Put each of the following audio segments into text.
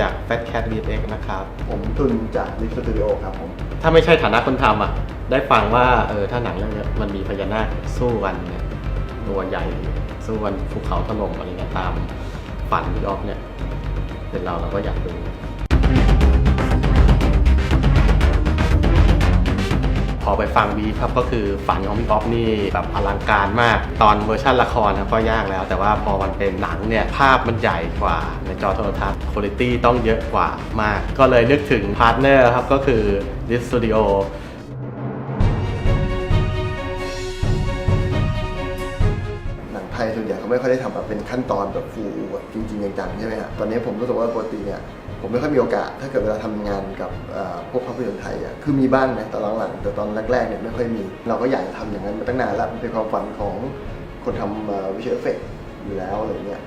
จาก Fat Cat VFX นะครับ ผมตุนจากลิฟสตูดิโอครับผม ถ้าไม่ใช่ฐานะคนทำอะ ได้ฟังว่าเออถ้าหนังเรื่องเนี้ยมันมีพญานาคสู้กันเนี่ยตัวใหญ่ สู้กันภูเขาถล่มอะไรเงี้ยตามฝันพี่ออฟเนี่ยเป็นเราเราก็อยากดู พอไปฟังบีฟครับก็คือฝันของพี่ออฟนี่แบบอลังการมาก ตอนเวอร์ชันละครนะก็ยากแล้ว แต่ว่าพอมันเป็นหนังเนี่ยภาพมันใหญ่กว่าในจอโทรทัศน์คุณภาพต้องเยอะกว่ามาก ก็เลยนึกถึงพาร์ทเนอร์ครับก็คือ d i s Studio หนังไทยส่วนใหญ่เขาไม่ค่อยได้ทำแบบเป็นขั้นตอนแบบฟูจริง ๆ จังๆใช่ไหมฮะตอนนี้ผมรู้สึกว่าปกติเนี่ย ผมไม่ค่อยมีโอกาส ถ้าเกิดเวลาทำงานกับพวกภาพยนตร์ไทยอะคือมีบ้างนะตอนหลังๆแต่ตอนแรกๆเนี่ยไม่ค่อยมี เราก็อยากจะทำอย่างนั้นมาตั้งนานแล้วมันเป็นความฝันของคนทำวิชวลเอฟเฟกอยู่แล้วอะไรเงี้ย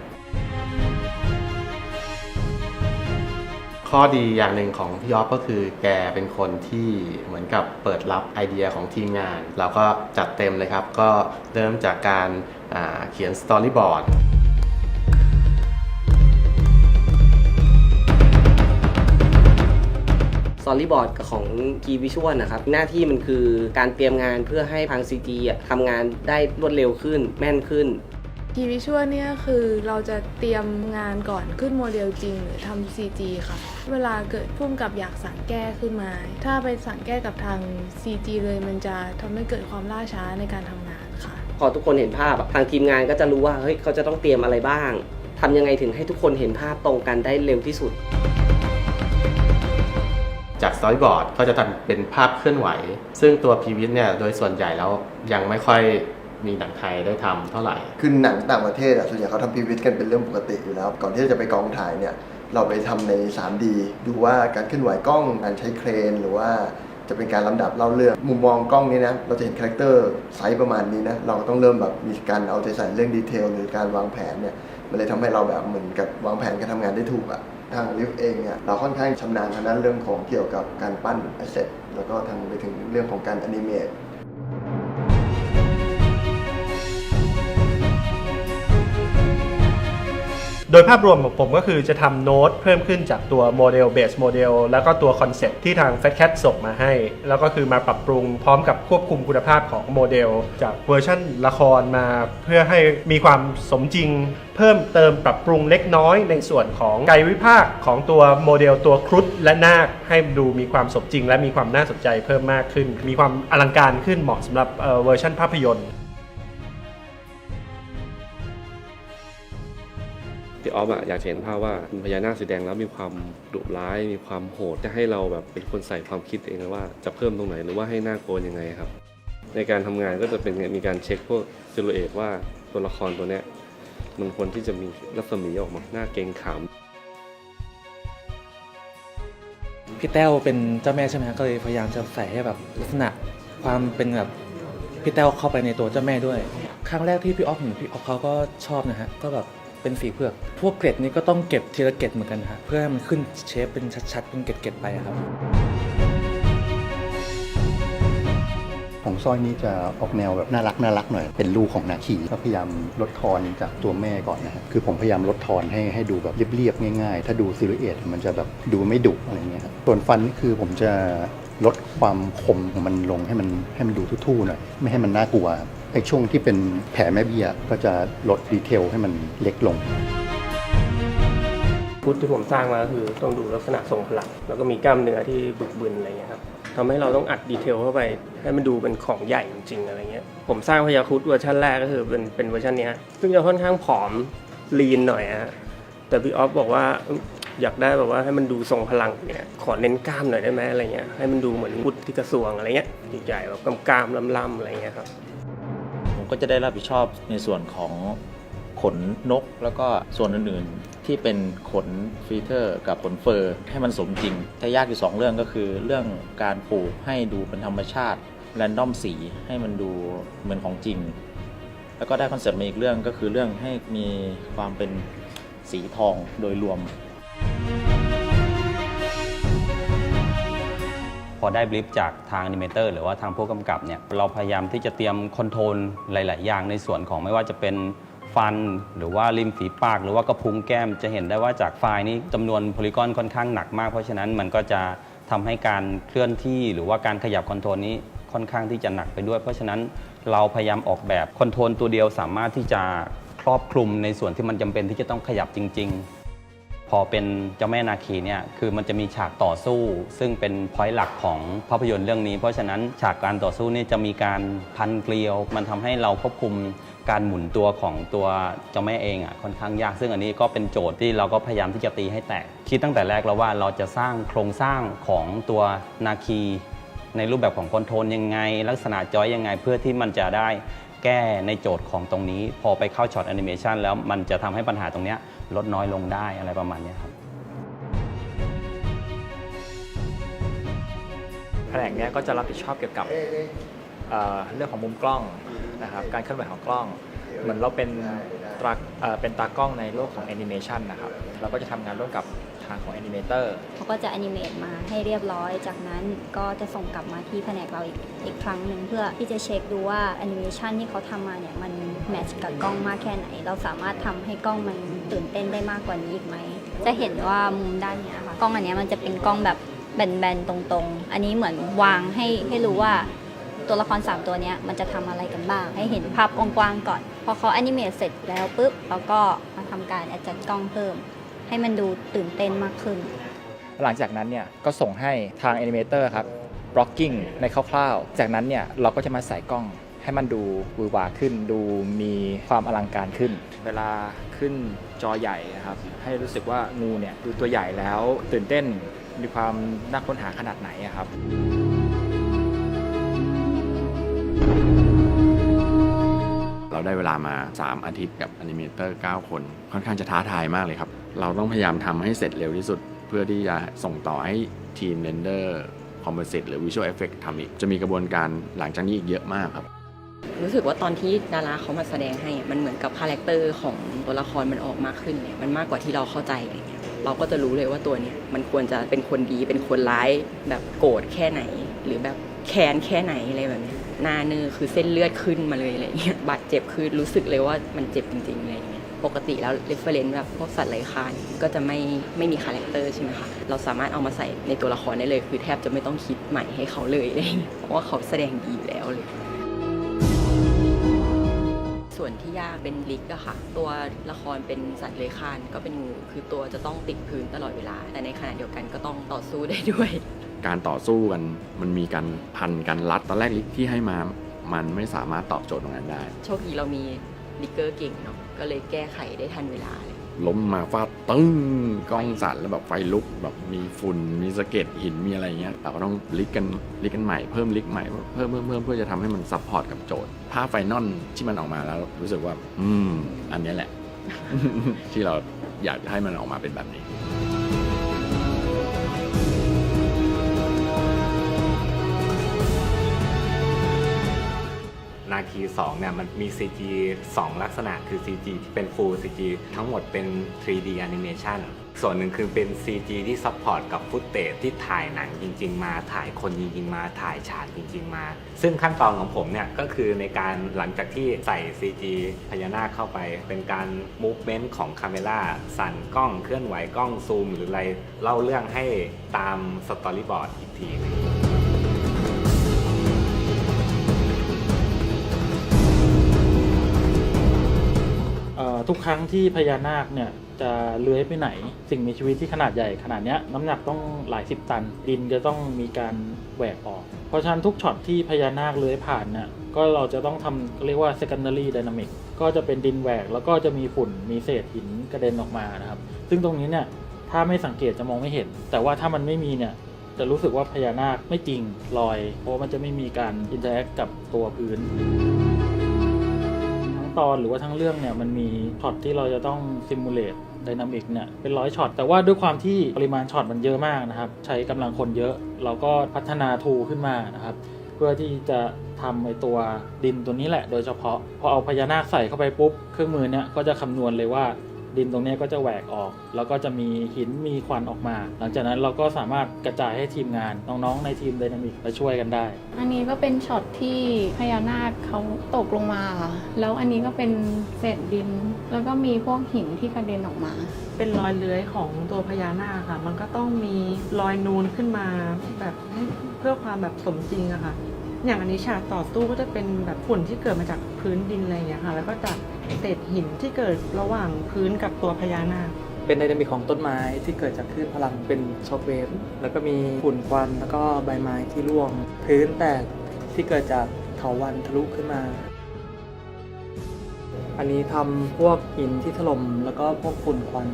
ข้อดีอย่างหนึ่งของพี่ออฟก็คือแกเป็นคนที่เหมือนกับเปิดรับไอเดียของทีมงาน เราก็จัดเต็มเลยครับ ก็เริ่มจากการเขียนสตอรี่บอร์ด ซอรี่บอร์ดกับของ Key Visual นะครับ หน้าที่มันคือการเตรียมงานเพื่อให้ทาง CG อะทำงานได้รวดเร็วขึ้นแม่นขึ้นทีวิชวลเนี่ยคือเราจะเตรียมงานก่อนขึ้นโมเดลจริงหรือทำ CG ค่ะ เวลาเกิดพุ่มกับอยากสั่งแก้ขึ้นมา ถ้าไปสั่งแก้กับทาง CG เลยมันจะทำให้เกิดความล่าช้าในการทำงานค่ะ พอทุกคนเห็นภาพอะทางทีมงานก็จะรู้ว่าเฮ้ยเขาจะต้องเตรียมอะไรบ้างทำยังไงถึงให้ทุกคนเห็นภาพตรงกันได้เร็วที่สุด จากสตอรี่บอร์ดก็จะทำเป็นภาพเคลื่อนไหว ซึ่งตัวพีวิทเนี่ยโดยส่วนใหญ่แล้วยังไม่ค่อยมีหนังไทยได้ทำเท่าไหร่ คือหนังต่างประเทศอะส่วนใหญ่เขาทำพีวิทกันเป็นเรื่องปกติอยู่แล้ว ก่อนที่จะไปกองถ่ายเนี่ย เราไปทำใน 3D ดูว่าการเคลื่อนไหวกล้องการใช้เครน หรือว่าจะเป็นการลำดับเล่าเรื่อง มุมมองกล้องนี้นะ เราจะเห็นคาแรคเตอร์ไซส์ประมาณนี้นะ เราก็ต้องเริ่มแบบมีการเอาใจใส่เรื่องดีเทลหรือการวางแผนเนี่ย มันเลยทำให้เราแบบเหมือนกับวางแผนการทำงานได้ถูกอะ ทางลิฟเองเนี่ยเราค่อนข้างชำนาญทางด้านเรื่องของเกี่ยวกับการปั้นแอสเซทแล้วก็ทางไปถึงเรื่องของการแอนิเมต ดยภาพรวมของผมก็คือจะทำโน้ตเพิ่มขึ้นจากตัวโมเดลเบสโมเดลแล้วก็ตัวคอนเซ็ปที่ทาง Fat Cat ส่งมาให้ แล้วก็คือมาปรับปรุงพร้อมกับควบคุมคุณภาพของโมเดล จากเวอร์ชั่นละครมา เพื่อให้มีความสมจริง เพิ่มเติมปรับปรุงเล็กน้อยในส่วนของกายวิภาคของตัวโมเดลตัวครุฑและนาคให้ดูมีความสมจริง และมีความน่าสนใจเพิ่มมากขึ้น มีความอลังการขึ้นเหมาะสำหรับเอ่อเวอร์ชันภาพยนตร์ พี่ออฟอะอยากเห็นภาพว่าพญานาคสีแดงแล้วมีความดุร้าย มีความโหดจะให้เราแบบเป็นคนใส่ความคิดเองนะว่าจะเพิ่มตรงไหนหรือว่าให้หน้าโกนยังไงครับ ในการทำงานก็จะเป็นมีการเช็คพวกซิลูเอตว่าตัวละครตัวเนี้ยมันควรที่จะมีรัศมีออกมาหน้าเกรงขามพี่แต้วเป็นเจ้าแม่ใช่ไหมก็เลยพยายามจะใส่ให้แบบลักษณะความเป็นแบบพี่แต้วเข้าไปในตัวเจ้าแม่ด้วย ครั้งแรกที่พี่ออฟเห็นพี่ออฟเขาก็ชอบนะฮะก็แบบ เป็นสีเผือก พวกเกล็ดนี้ก็ต้องเก็บทีละเกล็ดเหมือนกันฮะเพื่อให้มันขึ้นเชฟเป็นชัดๆ เป็นเกล็ดๆไปอะครับ ของสร้อยนี้จะออกแนวแบบน่ารักน่ารักหน่อย เป็นลูกของนาคีก็พยายามลดทอนจากตัวแม่ก่อนนะฮะคือผมพยายามลดทอนให้ให้ดูแบบเรียบๆง่ายๆ ถ้าดูซิลูเอตมันจะแบบดูไม่ดุอะไรเงี้ยครับส่วนฟันนี่คือผมจะลดความคมของมันลงให้มันให้มันดูทู่ๆหน่อยไม่ให้มันน่ากลัวครับ ไอ้ช่วงที่เป็นแผลแม่เบี้ยก็จะลดดีเทลให้มันเล็กลงพุทธที่ผมสร้างมาก็คือต้องดูลักษณะทรงพลังแล้วก็มีกล้ามเนื้อที่บึกบึนอะไรเงี้ยครับทำให้เราต้องอัดดีเทลเข้าไป ให้มันดูเป็นของใหญ่จริงๆอะไรเงี้ยผมสร้างพยาครุดเวอร์ชันแรกก็คือเป็นเป็นเวอร์ชันนี้ซึ่งจะค่อนข้างผอมลีนหน่อยฮะแต่พี่ออฟบอกว่าอยากได้แบบว่าให้มันดูทรงพลังเนี่ยขอเน้นกล้ามหน่อยได้ไหมอะไรเงี้ยให้มันดูเหมือนพุทธที่กระทรวงอะไรเงี้ยใหญ่ๆแบบกล้ามๆล่ำๆอะไรเงี้ยครับ ก็จะได้รับผิดชอบในส่วนของขนนก แล้วก็ส่วนอื่นๆที่เป็นขนฟีเตอร์ กับขนเฟอร์ให้มันสมจริงแต่ยากอยู่สองเรื่องก็คือ เรื่องการปลูกให้ดูเป็นธรรมชาติแรนดอมสีให้มันดูเหมือนของจริง แล้วก็ได้คอนเซ็ปต์มาอีกเรื่องก็คือเรื่องให้มีความเป็นสีทองโดยรวม อได้บลิฟจากทางอนิเมเตอร์หรือว่าทางผู้กำกับเนี่ยเราพยายามที่จะเตรียมคอนโทรลหลาย ๆ อย่างในส่วนของไม่ว่าจะเป็นฟัน หรือว่าริมฝีปาก หรือว่ากระพุ้งแก้มจะเห็นได้ว่าจากไฟล์นี้จำนวนโพลีกอนค่อนข้างหนักมาก เพราะฉะนั้นมันก็จะทำให้การเคลื่อนที่หรือว่าการขยับคอนโทรลนี้ค่อนข้างที่จะหนักไปด้วย เพราะฉะนั้นเราพยายามออกแบบคอนโทรลตัวเดียวสามารถที่จะครอบคลุมในส่วนที่มันจำเป็นที่จะต้องขยับจริง พอเป็นเจ้าแม่นาคีเนี่ยคือมันจะมีฉากต่อสู้ ซึ่งเป็นพอยต์หลักของภาพยนตร์เรื่องนี้ เพราะฉะนั้นฉากการต่อสู้นี่จะมีการพันเกลียว มันทำให้เราควบคุมการหมุนตัวของตัวเจ้าแม่เองอะค่อนข้างยาก ซึ่งอันนี้ก็เป็นโจทย์ที่เราก็พยายามที่จะตีให้แตกคิดตั้งแต่แรกแล้วว่าเราจะสร้างโครงสร้างของตัวนาคี ในรูปแบบของคอนโทรลยังไง ลักษณะจอยยังไงเพื่อที่มันจะได้แก้ในโจทย์ของตรงนี้ พอไปเข้าช็อตแอนิเมชันแล้วมันจะทำให้ปัญหาตรงเนี้ย ลดน้อยลงได้อะไรประมาณเนี้ยครับแผนกเนี้ยก็จะรับผิดชอบเกี่ยวกับเอ่อเรื่องของมุมกล้องนะครับการเคลื่อนไหวของกล้องเหมือนเราเป็นตราเอ่อเป็นตากล้องในโลกของแอนิเมชันนะครับเราก็จะทำงานร่วมกับทางของแอนิเมเตอร์เขาก็จะแอนิเมตมาให้เรียบร้อย จากนั้นก็จะส่งกลับมาที่แผนกเราอีกอีกครั้งหนึ่งเพื่อที่จะเช็คดูว่าแอนิเมชันที่เขาทำมาเนี่ยมัน แมทช์กับกล้องมากแค่ไหน เราสามารถทำให้กล้องมันตื่นเต้นได้มากกว่านี้อีกไหม จะเห็นว่ามุมด้านนี้ยค่ะกล้องอันนี้มันจะเป็นกล้องแบบแบนๆตรงๆ อันนี้เหมือนวางให้ให้รู้ว่าตัวละคร 3 ตัวนี้มันจะทำอะไรกันบ้าง ให้เห็นภาพกว้างๆก่อน พอเขาแอนิเมตเสร็จแล้วปุ๊บเราก็มาทำการแอดจัดกล้องเพิ่ม ให้มันดูตื่นเต้นมากขึ้น หลังจากนั้นเนี่ยก็ส่งให้ทางแอนิเมเตอร์ครับบล็อกกิ้งในคร่าวๆ จากนั้นเนี่ยเราก็จะมาใส่กล้อง ให้มันดูหวือหวาขึ้น ดูมีความอลังการขึ้น เวลาขึ้นจอใหญ่นะครับ ให้รู้สึกว่างูเนี่ยดูตัวใหญ่แล้วตื่นเต้นมีความน่าค้นหาขนาดไหนอะครับเราได้เวลามา 3 อาทิตย์กับแอนิเมเตอร์ 9 คน ค่อนข้างจะท้าทายมากเลยครับ เราต้องพยายามทำให้เสร็จเร็วที่สุด เพื่อที่จะส่งต่อให้ทีมเรนเดอร์คอมโพสิตหรือวิชวลเอฟเฟกทำอีก จะมีกระบวนการหลังจากนี้อีกเยอะมากครับ รู้สึกว่าตอนที่ดาราเขามาแสดงให้มันเหมือนกับคาแรคเตอร์ของตัวละครมันออกมากขึ้นเนี่ยมันมากกว่าที่เราเข้าใจอะไรเงี้ยเราก็จะรู้เลยว่าตัวเนี้ยมันควรจะเป็นคนดีเป็นคนร้ายแบบโกรธแค่ไหน หรือแบบแค้นแค่ไหนอะไรแบบเนี้ยหน้าเนื้อคือเส้นเลือดขึ้นมาเลยอะไรเงี้ยบาดเจ็บคือรู้สึกเลยว่ามันเจ็บจริงๆอะไรเงี้ยปกติแล้วเรฟเฟรนซ์แบบพวกสัตว์ไร้คาญก็จะไม่ไม่มีคาแรคเตอร์ใช่ไหมคะเราสามารถเอามาใส่ในตัวละครได้เลย คือแทบจะไม่ต้องคิดใหม่ให้เขาเลยเงี้ยเพราะว่าเขาแสดงดีแล้วเลย ส่วนที่ยากเป็นลิกอะค่ะ ตัวละครเป็นสัตว์เลื้อยคลานก็เป็นงูคือตัวจะต้องติดพื้นตลอดเวลา แต่ในขณะเดียวกันก็ต้องต่อสู้ได้ด้วย การต่อสู้กันมันมีการพันกันรัดตอนแรกลิกที่ให้มา มันไม่สามารถตอบโจทย์ตรงนั้นได้ โชคดีเรามีลิกเกอร์เก่งเนาะก็เลยแก้ไขได้ทันเวลาเลย ล้มมาฟาดตึ้งกล้องสั่นแล้วแบบไฟลุกแบบมีฝุ่นมีสะเก็ดหินมีอะไรเงี้ยเราก็ต้องลิกกันลิกกันใหม่เพิ่มลิกใหม่เพิ่มเพิ่มเพิ่มเพื่อจะทำให้มันซัพพอร์ตกับโจทย์ภาพไฟนอลที่มันออกมาแล้วรู้สึกว่า อืม อันนี้แหละ ที่เราอยากให้มันออกมาเป็นแบบนี้ คี2เนี่ยมันมี CG 2 ลักษณะคือ CG ที่เป็น Full CG ทั้งหมดเป็น 3D Animation ส่วนหนึ่งคือเป็น CG ที่ซัพพอร์ตกับฟุตเตจที่ถ่ายหนังจริง ๆ มาถ่ายคนจริง ๆ มาถ่ายฉากจริง ๆ มา ซึ่งขั้นตอนของผมเนี่ย ก็คือในการหลังจากที่ใส่ CG พญานาคเข้าไป เป็นการ movement ของคาเมล่าสั่นกล้องเคลื่อนไหวกล้องซูม หรืออะไร เล่าเรื่องให้ตามสตอรี่บอร์ดอีกทีนึง ทุกครั้งที่พญานาคเนี่ยจะเลื้อยไปไหน สิ่งมีชีวิตที่ขนาดใหญ่ขนาดเนี้ยน้ำหนักต้องหลายสิบตัน ดินจะต้องมีการแหวกออก เพราะฉะนั้นทุกช็อตที่พญานาคเลื้อยผ่านเนี่ยก็เราจะต้องทำเรียกว่า secondary dynamic ก็จะเป็นดินแหวกแล้วก็จะมีฝุ่นมีเศษหินกระเด็นออกมานะครับ ซึ่งตรงนี้เนี่ยถ้าไม่สังเกตจะมองไม่เห็น แต่ว่าถ้ามันไม่มีเนี่ยจะรู้สึกว่าพญานาคไม่จริงลอย เพราะมันจะไม่มีการอินเทอร์แอคกับตัวพื้น ตอนหรือว่าทั้งเรื่องเนี่ยมันมีช็อตที่เราจะต้องซิมูเลตไดนามิกเนี่ยเป็นร้อยช็อตแต่ว่าด้วยความที่ปริมาณช็อตมันเยอะมากนะครับ ใช้กำลังคนเยอะ เราก็พัฒนาทูขึ้นมานะครับเพื่อที่จะทำไอตัวดินตัวนี้แหละ โดยเฉพาะพอเอาพญานาคใส่เข้าไปปุ๊บ เครื่องมือเนี่ยก็จะคำนวณเลยว่า ดินตรงเนี้ยก็จะแหวกออก แล้วก็จะมีหินมีควันออกมา หลังจากนั้นเราก็สามารถกระจายให้ทีมงานน้องๆในทีมไดนามิกมาช่วยกันได้ อันนี้ก็เป็นช็อตที่พญานาคเขาตกลงมาค่ะแล้วอันนี้ก็เป็นเศษดิน แล้วก็มีพวกหินที่กระเด็นออกมา เป็นรอยเลื้อยของตัวพญานาคค่ะ มันก็ต้องมีรอยนูนขึ้นมาแบบให้เพื่อความแบบสมจริงอะค่ะ อย่างอันนี้ฉากต่อตู้ก็จะเป็นแบบฝุ่นที่เกิดมาจากพื้นดินอะไรอย่างเงี้ยค่ะ แล้วก็จาก เศษหินที่เกิดระหว่างพื้นกับตัวพญานาค เป็นไดนามิกของต้นไม้ที่เกิดจากคลื่นพลังเป็นช็อคเวฟแล้วก็มีฝุ่นควันแล้วก็ใบไม้ที่ร่วง พื้นแตกที่เกิดจากเถาวันทะลุขึ้นมา อันนี้ทำพวกหินที่ถล่มแล้วก็พวกฝุ่นควัน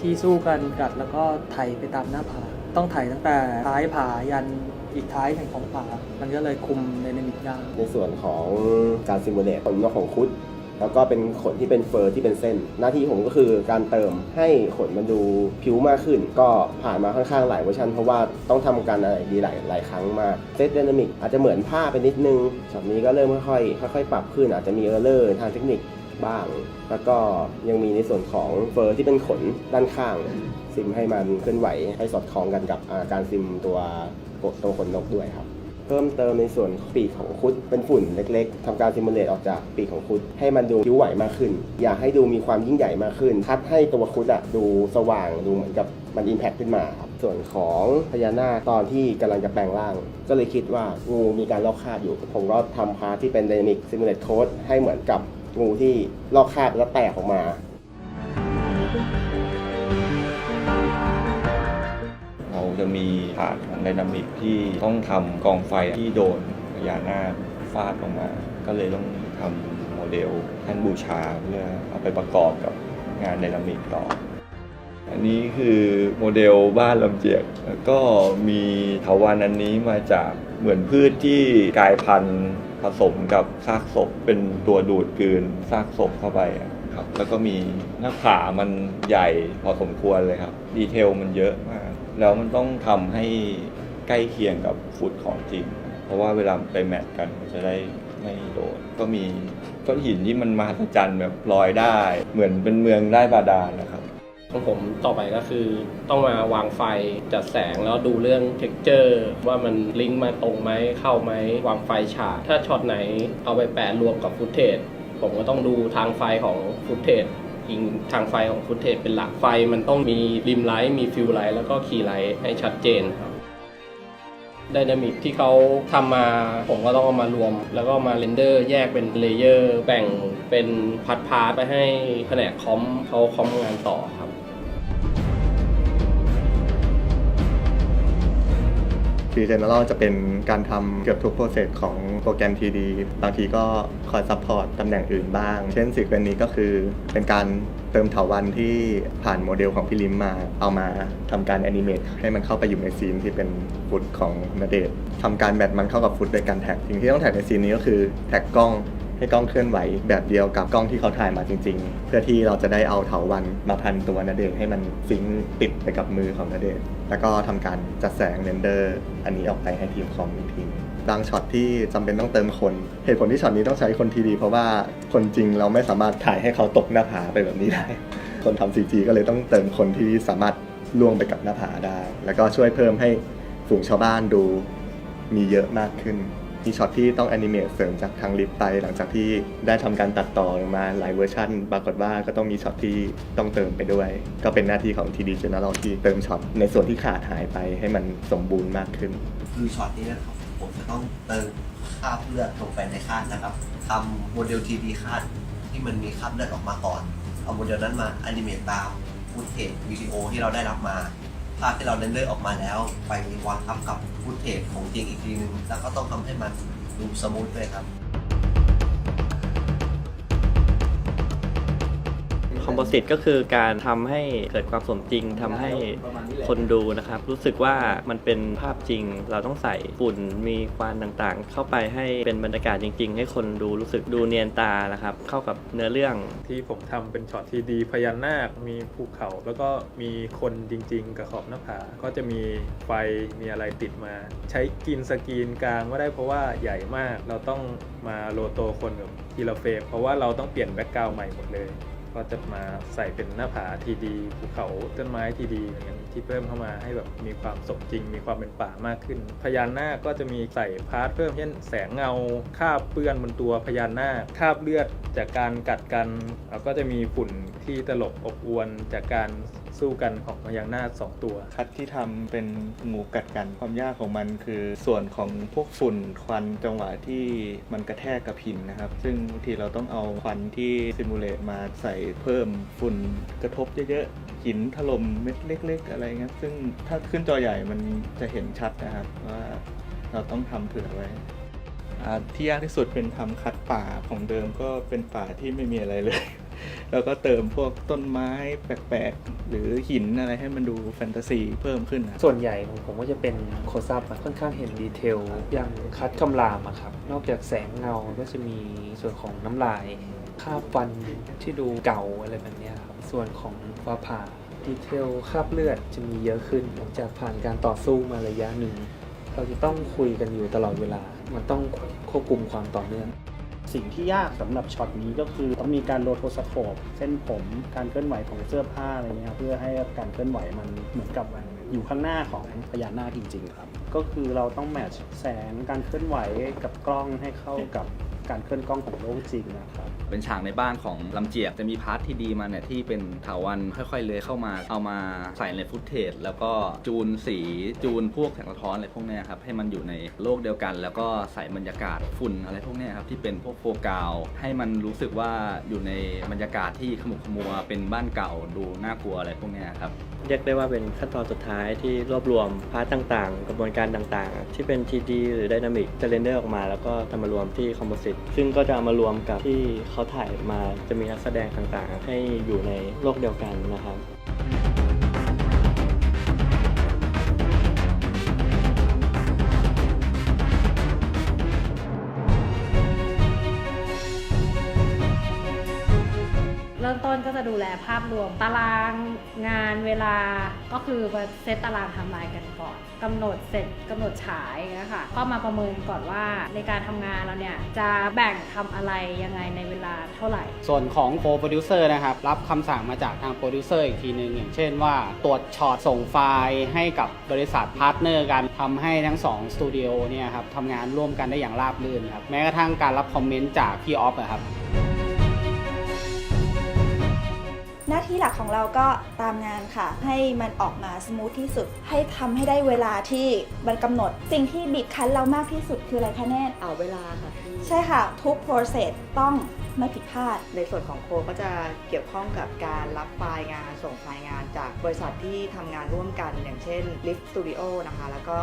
ที่สู้กันกัดแล้วก็ไถไปตามหน้าผา ต้องไถตั้งแต่ท้ายผายันอีกท้ายหนึ่งของผา มันก็เลยคุมไดนามิกยาก ในส่วนของการซิมูเลตขนนกของคุด แล้วก็เป็นขนที่เป็นเฟอร์ที่เป็นเส้น หน้าที่ผมก็คือการเติมให้ขนมันดูผิวมากขึ้น ก็ผ่านมาค่อนข้างหลายเวอร์ชันเพราะว่าต้องทำการอะไรดีหลายหลายครั้งมากเซตดนามิกอาจจะเหมือนผ้าไปนิดนึงช็อตนี้ก็เริ่มค่อยๆค่อยๆปรับขึ้น อาจจะมีเออร์เลอร์ทางเทคนิคบ้าง แล้วก็ยังมีในส่วนของเฟอร์ที่เป็นขนด้านข้าง ซิมให้มันเคลื่อนไหวให้สอดคล้องกันกับการซิมตัวตัวขนนกด้วยครับ เพิ่มเติมในส่วนปีกของคุดเป็นฝุ่นเล็กๆทำการซิมูเลตออกจากปีกของคุดให้มันดูผิวไหวมากขึ้น อยากให้ดูมีความยิ่งใหญ่มากขึ้นทัดให้ตัวคุดอะดูสว่างดูเหมือนกับมันอิมแพคขึ้นมาครับส่วนของพญานาคตอนที่กำลังจะแปลงร่าง ก็เลยคิดว่างูมีการลอกคราบอยู่ ผมก็ทำพาร์ทที่เป็น Dynamic Simulate Code ให้เหมือนกับงูที่ลอกคราบแล้วแตกออกมา จะมีฐานของไดนามิกที่ต้องทำกองไฟที่โดนพญานาคฟาดลงมา ก็เลยต้องทำโมเดลแท่นบูชาเพื่อเอาไปประกอบกับงานไดนามิกต่อ อันนี้คือโมเดลบ้านลำเจียกแล้วก็มีเถาวันอันนี้มาจากเหมือนพืชที่กลายพันธุ์ผสมกับซากศพเป็นตัวดูดกลืนซากศพเข้าไปอะ ครับ แล้วก็มีหน้าผามันใหญ่พอสมควรเลยครับ ดีเทลมันเยอะมาก แล้วมันต้องทำให้ใกล้เคียงกับฟุตของจริง เพราะว่าเวลาไปแมทกันมันจะได้ไม่โดน ก็มีก้อนหินที่มันมหัศจรรย์แบบลอยได้ เหมือนเป็นเมืองได้บาดาลนะครับ ของผมต่อไปก็คือ ต้องมาวางไฟจัดแสงแล้วดูเรื่องเท็กเจอร์ ว่ามันลิงก์มาตรงไหมเข้าไหมวางไฟฉาก ถ้าช็อตไหนเอาไปแปะรวมกับฟุตเทจ ผมก็ต้องดูทางไฟของฟุตเทจยิงทางไฟของฟุตเทจเป็นหลักไฟมันต้องมีริมไลท์มีฟิลไลท์แล้วก็คีไลท์ให้ชัดเจนครับไดนามิกที่เขาทำมาผมก็ต้องเอามารวม แล้วก็มาเรนเดอร์แยกเป็นเลเยอร์แบ่งเป็นพาร์ทพาร์ทไปให้แผนกคอมเขาคอมงานต่อครับ คือ General จะเป็นการทำเกือบทุกโปรเซสของโปรแกรม TD บางทีก็คอยซัพพอร์ตตำแหน่งอื่นบ้าง เช่นสิกเวนนี้ก็คือเป็นการเติมเถาวันที่ผ่านโมเดลของพี่ลิมมา เอามาทำการแอนิเมตให้มันเข้าไปอยู่ในซีนที่เป็นฟุตของนาเดชทำการแมทมันเข้ากับฟุตโดยการแท็กสิ่งที่ต้องแท็กในซีนนี้ก็คือแท็กกล้อง ให้กล้องเคลื่อนไหวแบบเดียวกับกล้องที่เขาถ่ายมาจริง ๆ เพื่อที่เราจะได้เอาเถาวันมาพันตัวนเดชน์ให้มันซิงค์ติดไปกับมือของนเดชน์แล้วก็ทำการจัดแสงเรนเดอร์อันนี้ออกไปให้ทีมคอมอีกทีบางช็อตที่จำเป็นต้องเติมคน เหตุผลที่ช็อตนี้ต้องใช้คนทีดีเพราะว่าคนจริงเราไม่สามารถถ่ายให้เขาตกหน้าผาไปแบบนี้ได้ คนทำซีจีก็เลยต้องเติมคนที่สามารถล่วงไปกับหน้าผาได้ แล้วก็ช่วยเพิ่มให้ฝูงชาวบ้านดูมีเยอะมากขึ้น มีช็อตที่ต้องแอนิเมตเสริมจากทางลิฟต์ไป หลังจากที่ได้ทำการตัดต่อลงมาหลายเวอร์ชันปรากฏว่าก็ต้องมีช็อตที่ต้องเติมไปด้วย ก็เป็นหน้าที่ของ TD General ที่เติมช็อตในส่วนที่ขาดหายไปให้มันสมบูรณ์มากขึ้น คือช็อตนี้นะครับผมจะต้องเติมคราบเลือดลงไปในคาดนะครับทำโมเดลทีดีคาดที่มันมีคราบเลือดออกมาก่อน เอาโมเดลนั้นมาแอนิเมตตามฟุตเทจวิดีโอที่เราได้รับมาภาพที่เราเรนเดอร์ออกมาแล้ว ไปวางทับกับ ฟุตเทจของจริงอีกทีนึงแล้วก็ต้องทำให้มันดูสมูทด้วยครับ อมโพสิตก็คือการทำให้เกิดความสมจริงทำให้คนดูนะครับ รู้สึกว่ามันเป็นภาพจริง เราต้องใส่ฝุ่นมีควันต่างๆ เข้าไปให้เป็นบรรยากาศจริง ๆ ให้คนดูรู้สึกดูเนียนตานะครับ เข้ากับเนื้อเรื่อง ที่ผมทำเป็นช็อตที่ดีพญานาค มีภูเขา แล้วก็มีคนจริง ๆ กับขอบหน้าผา ก็จะมีไฟมีอะไรติดมา ใช้กินสกรีนกลางไม่ได้เพราะว่าใหญ่มาก เราต้องมาโลโตคนแบบทีละเฟรมเพราะว่าเราต้องเปลี่ยนแบ็กกราวด์ใหม่หมดเลย ก็จะมาใส่เป็นหน้าผาทีดีภูเขาต้นไม้ทีดีอย่างนี้ยที่เพิ่มเข้ามาให้แบบมีความสมจริง มีความเป็นป่ามากขึ้น พญานาคก็จะมีใส่พาร์ทเพิ่มเช่นแสงเงาคราบเปื้อนบนตัวพญานาคคราบเลือดจากการกัดกันแล้วก็จะมีฝุ่นที่ตลบอบอวนจากการ สู้กันของพญานาคสองตัว คัดที่ทำเป็นงูกัดกันความยากของมันคือส่วนของพวกฝุ่นควันจังหวะที่มันกระแทกกับหินนะครับ ซึ่งบางทีเราต้องเอาควันที่ซิมูเลตมาใส่เพิ่มฝุ่นกระทบเยอะๆหินถล่มเม็ดเล็ก ๆ อะไรเงี้ยซึ่งถ้าขึ้นจอใหญ่มันจะเห็นชัดนะครับว่าเราต้องทำเผื่อไว้อ่าที่ยากที่สุดเป็นทำคัดป่าของเดิมก็เป็นป่าที่ไม่มีอะไรเลย แล้วก็เติมพวกต้นไม้แปลกๆ หรือหินอะไรให้มันดูแฟนตาซีเพิ่มขึ้นนะส่วนใหญ่ของผมก็จะเป็นโคซับค่อนข้างเห็นดีเทลอย่างคัดคำรามอะครับ นอกจากแสงเงาก็จะมีส่วนของน้ำลายคาบฟันที่ดูเก่าอะไรแบบนี้ครับ ส่วนของฟ้าผ่าดีเทลคาบเลือดจะมีเยอะขึ้นหลังจากผ่านการต่อสู้มาระยะหนึ่งเราจะต้องคุยกันอยู่ตลอดเวลา มันต้องควบคุมความต่อเนื่อง สิ่งที่ยากสำหรับช็อตนี้ก็คือต้องมีการโรโทสโคปเส้นผมการเคลื่อนไหวของเสื้อผ้าอะไรเงี้ยครับเพื่อให้การเคลื่อนไหวมันเหมือนกับอยู่ข้างหน้าของพญานาคจริง ๆ ครับ ก็คือเราต้องแมทช์แสงการเคลื่อนไหวกับกล้องให้เข้ากับการเคลื่อนกล้องของโลกจริงนะครับ เป็นฉากในบ้านของลำเจียกจะมีพาร์ทที่ดีมาเนี่ยที่เป็นถาวันค่อยๆเลื้อยเข้ามาเอามาใส่ในฟุตเทจแล้วก็จูนสีจูนพวกแสงสะท้อนอะไรพวกนี้ครับให้มันอยู่ในโลกเดียวกัน แล้วก็ใส่บรรยากาศฝุ่นอะไรพวกนี้ครับที่เป็นพวกโฟกาวให้มันรู้สึกว่าอยู่ในบรรยากาศที่ขมุกขมัวเป็นบ้านเก่าดูน่ากลัวอะไรพวกนี้ครับเรียกได้ว่าเป็นขั้นตอนสุดท้ายที่รวบรวมพาร์ทต่างๆ กระบวนการต่างๆ ที่เป็น 3D หรือ Dynamic จะเรนเดอร์ออกมา แล้วก็จะมารวมที่ Composite ซึ่งก็จะเอามารวมกับที่เขาถ่ายมาจะมีนักแสดงต่างๆ ให้อยู่ในโลกเดียวกันนะครับ แลภาพรวมตารางงานเวลาก็คือมาเซตตารางทำลายกันก่อนกำหนดเสร็จกำหนดฉายนะคะก็มาประเมินก่อนว่าในการทำงานเราเนี่ยจะแบ่งทำอะไรยังไงในเวลาเท่าไหร่ ส่วนของโ r โปรดิวเซอร์นะครับรับคำสั่งมาจากทางโปรดิวเซอร์อีกทีหนึ่งอย่างเช่นว่าตรวจช็อตส่งไฟล์ให้กับบริษัทพาร์ทเนอร์กันทำให้ทั้ง2สตูดิโอเนี่ยครับทำงานร่วมกันได้อย่างราบรื่นครับแม้กระทั่งการรับคอมเมนต์จากพี่ออฟอะครับ หน้าที่หลักของเราก็ตามงานค่ะ ให้มันออกมาสมูทที่สุด ให้ทำให้ได้เวลาที่มันกำหนด สิ่งที่บีบคั้นเรามากที่สุดคืออะไรคะแนนเอาเวลาค่ะพี่ใช่ค่ะทุก process ต้องไม่ผิดพลาด ในส่วนของโคก็จะเกี่ยวข้องกับการรับไฟล์งานส่งไฟล์งานจากบริษัทที่ทำงานร่วมกันอย่างเช่น Lift Studio นะคะ แล้วก็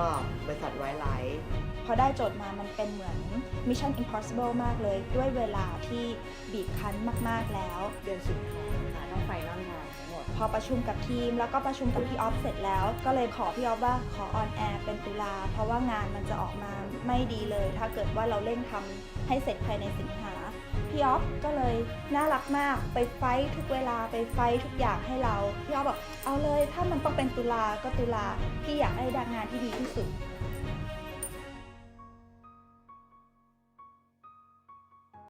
บริษัทไวไลท์พอได้โจทย์มามันเป็นเหมือน Mission Impossible มากเลย ด้วยเวลาที่บีบคั้นมาก ๆ แล้ว เดือนสุดท้าย ค่ะต้องไฟนอลงานหมด พอประชุมกับทีม แล้วก็ประชุมกับพี่ออฟเสร็จแล้ว ก็เลยขอพี่ออฟว่าขอออนแอร์เป็นตุลาเพราะว่างานมันจะออกมาไม่ดีเลย ถ้าเกิดว่าเราเร่งทำให้เสร็จภายในสิงหาพี่ออฟก็เลยน่ารักมากไปไฟทุกเวลาไปไฟท์ทุกอย่างให้เราพี่ออฟบอกเอาเลยถ้ามันต้องเป็นตุลาก็ตุลาพี่อยากได้ดังงานที่ดีที่สุด